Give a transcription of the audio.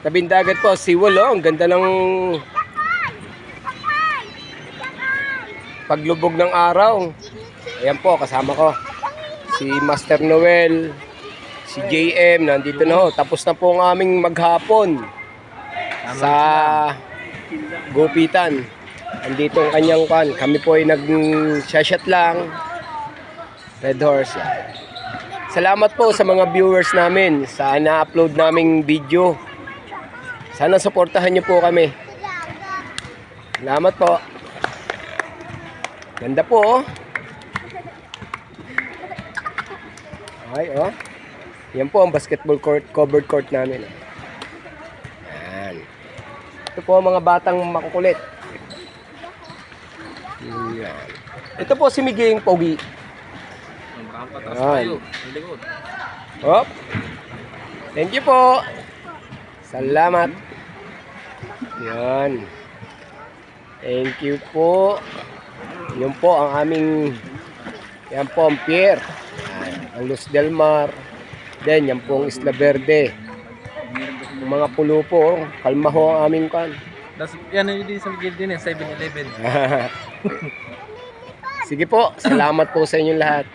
Tabing dagat po, Siwol oh. Ang ganda ng paglubog ng araw. Ayan po, kasama ko. Si Master Noel, si JM, nandito na ho. Tapos na po ang aming maghapon sa Gupitan. Andito ang kanyang pan. Kami po ay nag-shot lang. Red Horse. Salamat po sa mga viewers namin sa na-upload naming video. Sana suportahan niyo po kami. Salamat po. Ganda po oh. Ay oh. Yan po ang basketball court, covered court namin. oh. Yan. Ito po ang mga batang makukulit. Yan. Ito po si Miging Pogi. Yan. Hop. Thank you po. Salamat. Yan. Thank you po. Yun po ang aming yan po ang pier. Ang Luz del Mar. Then yan po ang Isla Verde. Yung mga pulo po, oh. kalma ho ang aming kan. Das, yan yung din sa gilid din eh, 7-Eleven. Sige po, salamat po sa inyong lahat.